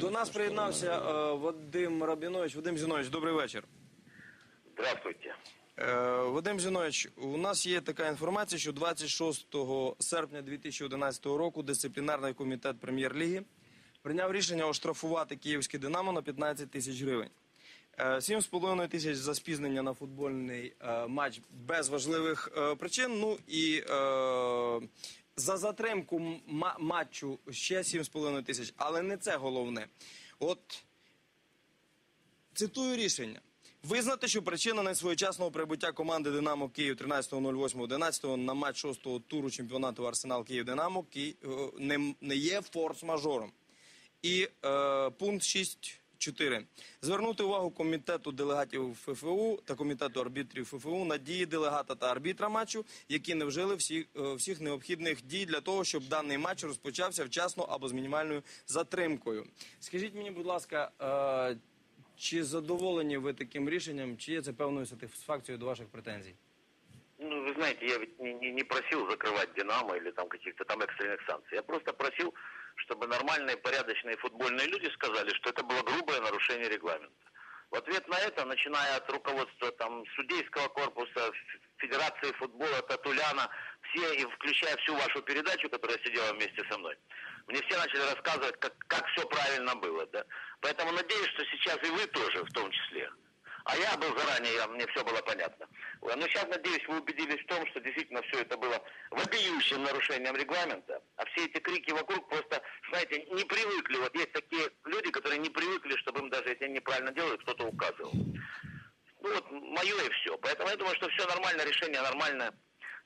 До нас приєднався е, Вадим Рабінович. Вадим Зінович, добрий вечір. Здравствуйте. Е, Вадим Зінович, у нас є така інформація, що 26 серпня 2011 року дисциплінарний комітет прем'єр-ліги прийняв рішення оштрафувати київське Динамо на 15 тисяч гривень. Е, 7,5 тисяч за спізнення на футбольний е, матч без важливих е, причин. Ну і е, за затримку матчу ще 7,5 тисяч. Але не це головне. От Цитую рішення. Визнати, що причина несвоєчасного прибуття команди Динамо Київ 13.08.11 на матч 6-го туру чемпіонату Арсенал Київ Динамо е, не, не є форс-мажором. І е, пункт 6.4. Звернути увагу комітету делегатів ФФУ та комітету арбітрів ФФУ на дії делегата та арбітра матчу, які не вжили всіх, е, всіх необхідних дій для того, щоб даний матч розпочався вчасно або з мінімальною затримкою. Скажіть мені, будь ласка, е, чи задоволені ви таким рішенням, чи є це певною сатисфакцією до ваших претензій? Ну, вы знаете, я ведь не, не- не просил закрывать «Динамо» или там каких-то там экстренных санкций. Я просто просил, чтобы нормальные, порядочные футбольные люди сказали, что это было грубое нарушение регламента. В ответ на это, начиная от руководства там, судейского корпуса, Ф- Федерации футбола, Татуляна, все, и включая всю вашу передачу, которая сидела вместе со мной, мне все начали рассказывать, как, как все правильно было. Да? Поэтому надеюсь, что сейчас и вы тоже в том числе. А я был заранее, я- мне все было понятно. Но сейчас, надеюсь, вы убедились в том, что действительно все это было вопиющим нарушением регламента. А все эти крики вокруг просто, знаете, не привыкли. Вот есть такие люди, которые не привыкли, чтобы им даже если они неправильно делают, кто-то указывал. Ну вот, мое и все. Поэтому я думаю, что все нормально, решение нормальное.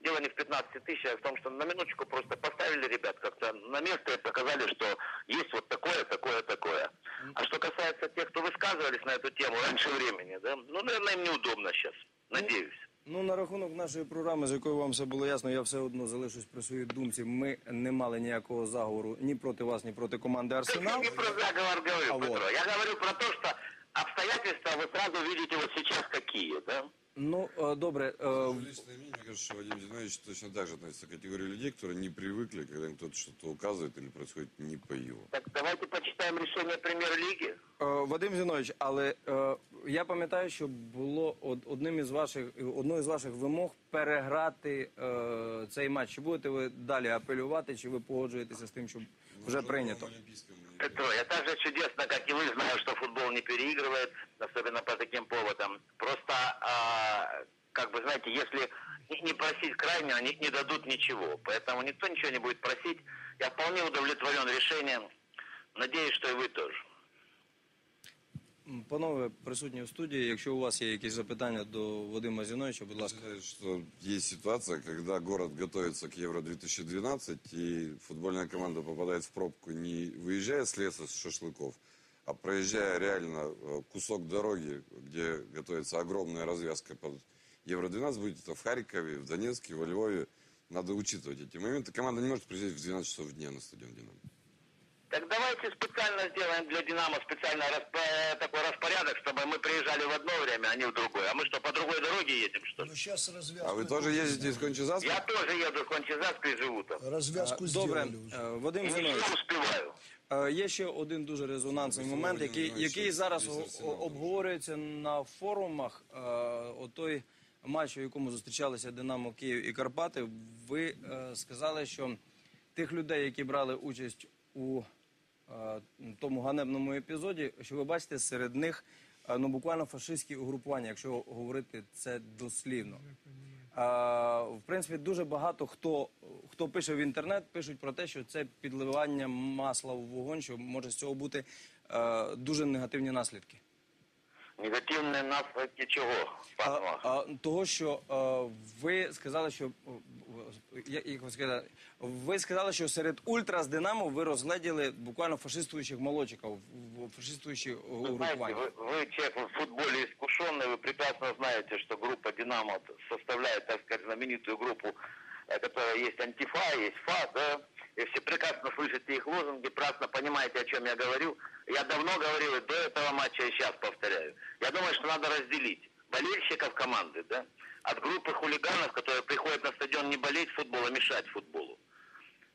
Дело не в 15 тысяч, а в том, что на минуточку просто поставили ребят как-то на место и показали, что есть вот такое, такое, такое. А что касается тех, кто высказывались на эту тему раньше времени, да, ну, наверное, им неудобно сейчас. Надеюсь. Ну, на рахунок нашої програми, з якою вам все було ясно, я все одно залишусь при своїй думці. Ми не мали ніякого заговору ні проти вас, ні проти команди Я Арсенал. не про заговор говорю, А Петро. вот. Я говорю про то, что обстоятельства вы сразу видите вот сейчас какие, да? Ну, е, добре, е, Мое личное мнение, мне кажется, что Вадим Зинович точно так же относится к категории людей, которые не привыкли, когда им кто-то что-то указывает или происходит не по его. Так давайте почитаем решение премьер-лиги. Е, Вадим Зінович, але е, я пам'ятаю, що було од- одним із ваших одною з ваших вимог переграти е, цей матч. Чи будете ви далі апелювати, чи ви погоджуєтеся з тим, що вже Уже прийнято? в Олимпийском не Петро, я так же чудесно, как и вы, знаю, что футбол не переигрывает, особенно по таким поводам. Просто, а, как бы, знаете, если не- не просить крайне, они не дадут ничего. Поэтому никто ничего не будет просить. Я вполне удовлетворен решением. Надеюсь, что и вы тоже. М, Панове присутні у студії. Якщо у вас є якісь запитання до Вадима Зіновича, будь ласка. Сказать, что есть ситуация, когда город готовится к Евро-2012, и футбольная команда попадает в пробку не выезжая с леса с шашлыков, а проезжая реально э, кусок дороги, где готовится огромная развязка под Евро-12, будет это в Харькове, в Донецке, во Львове. Надо учитывать эти моменты. Команда не может приезжать в 12 часов дня на стадион «Динамо». Так давайте специально сделаем для «Динамо» специально расп- э, такой распорядок, чтобы мы приезжали в одно время, а не в другое. А мы что, по другой дороге едем, что ли? Ну, сейчас развязку... А вы тоже ездите из Кончезаспа? Я тоже еду в Кончезаспе и живу там. Развязку Добре, сделали уже. е, Вадим И не Зінович. успеваю. Е, Є ще один дуже резонансний Висловлювання момент, який, Івановича який зараз десь о- Арсенал. обговорюється на форумах. Е, Отой матч, у якому зустрічалися Динамо Київ і Карпати. Ви е, сказали, що тих людей, які брали участь у е, тому ганебному епізоді, що ви бачите серед них е, ну буквально фашистські угрупування, якщо говорити це дослівно. А, в принципі, дуже багато хто, хто пише в інтернет, пишуть про те, що це підливання масла в вогонь, що може з цього бути е, дуже негативні наслідки. Негативные наследки чего, А, панове? а, того, що е, ви сказали, що е, я- як ви сказали, ви сказали, що серед ультра з Динамо ви розгледіли буквально фашистуючих молодчиків, в- в- фашистуючі Вы знаете, угрупування. вы, вы человек в футболе искушенный, вы прекрасно знаете, что группа «Динамо» составляет, так сказать, знаменитую группу, э, которая есть антифа, есть ФА, да, И все прекрасно слышите их лозунги, прекрасно понимаете, о чем я говорю. Я давно говорил и до этого матча, и сейчас повторяю. Я думаю, что надо разделить болельщиков команды, да, от группы хулиганов, которые приходят на стадион не болеть футбол, а мешать футболу.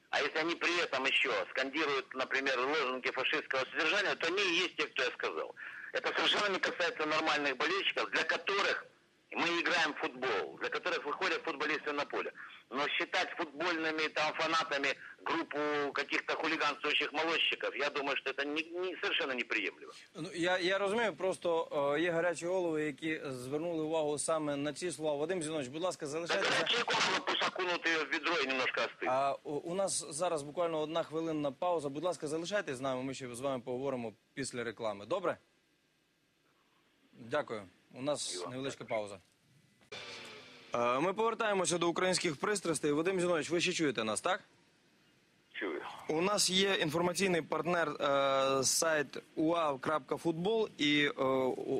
А если они при этом еще скандируют, например, лозунги фашистского содержания, то они и есть те, кто я сказал. Это совершенно не касается нормальных болельщиков, для которых мы играем в футбол, для которых выходят футболисты на поле. Но считать футбольными там фанатами группу каких-то хулиганствующих молодчиков, я думаю, что это не, не- совершенно неприемлемо. Ну, я, я розумію, просто е, є гарячі голови, які звернули увагу саме на ці слова. Вадим Зінович, будь ласка, Да залишайтеся. горячие головы пусть окунут ее в ведро и немножко остынут. А у, у нас зараз буквально одна хвилинна пауза. Будь ласка, залишайтесь з нами. Ми ще з вами поговоримо після реклами. Добре? Дякую. У нас невеличка пауза. Е, Ми повертаємося до українських пристрастей. Вадим Зінович, ви ще чуєте нас, так? Чую. У нас є інформаційний партнер е, сайт uav.футбол і е,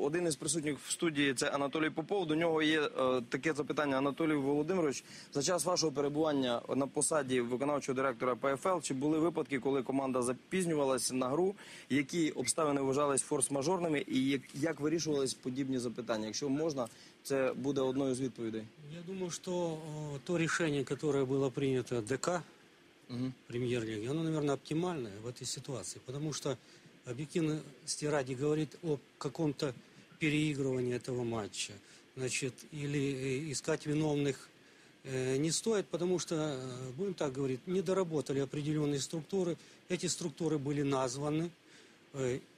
один із присутніх в студії це Анатолій Попов. До нього є е, таке запитання. Анатолій Володимирович, за час вашого перебування на посаді виконавчого директора ПФЛ, чи були випадки, коли команда запізнювалася на гру, які обставини вважались форс-мажорними, і як, як вирішувались подібні запитання? Якщо можна, це буде одною з відповідей. Я думаю, что э, то решение, которое было принято ДК премьер-лиги, оно, наверное, оптимальное в этой ситуации, потому что объективности ради говорит о каком-то переигрывании этого матча, значит, или э, искать виновных э, не стоит, потому что, э, будем так говорить, не доработали определенные структуры, эти структуры были названы,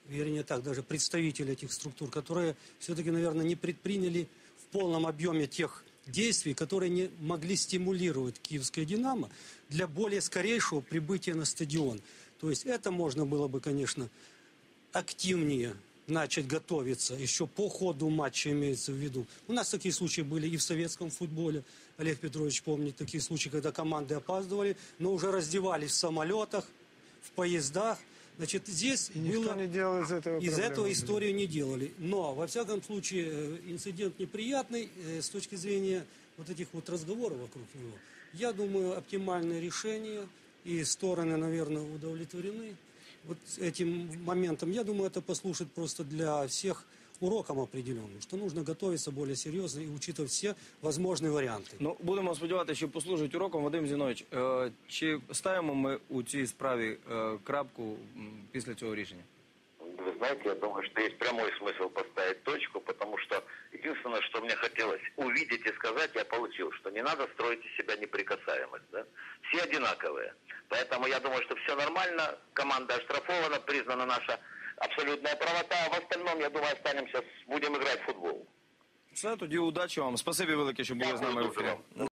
вернее так, даже представители этих структур, которые все-таки, наверное, не предприняли в полном объеме тех действий, которые не могли стимулировать киевское «Динамо» для более скорейшего прибытия на стадион. То есть это можно было бы, конечно, активнее начать готовиться еще по ходу матча имеется в виду. У нас такие случаи были и в советском футболе. Олег Петрович помнит такие случаи, когда команды опаздывали, но уже раздевались в самолетах, в поездах. Значит, здесь И никто было... не делал из этого Из проблему. этого историю не делали. Но, во всяком случае, э, инцидент неприятный э, с точки зрения вот этих вот разговоров вокруг него. Я думаю, оптимальное решение, и стороны, наверное, удовлетворены вот этим моментом. Я думаю, это послужит просто для всех уроком определенным, что нужно готовиться более серьезно и учитывать все возможные варианты. Ну, будемо сподіватися, що послужить уроком. Вадим Зінович, е, чи ставимо ми у цій справі е, крапку м, після цього рішення? Вы знаете, я думаю, что есть прямой смысл поставить точку, потому что единственное, что мне хотелось увидеть и сказать, я получил, что не надо строить из себя неприкасаемость. Да? Все одинаковые. Поэтому я думаю, что все нормально, команда оштрафована, признана наша абсолютная правота, в остальном, я думаю, останемся, с- будем играть в футбол. Все, тоді удачі вам. Спасибі велике, що були з нами в ефірі.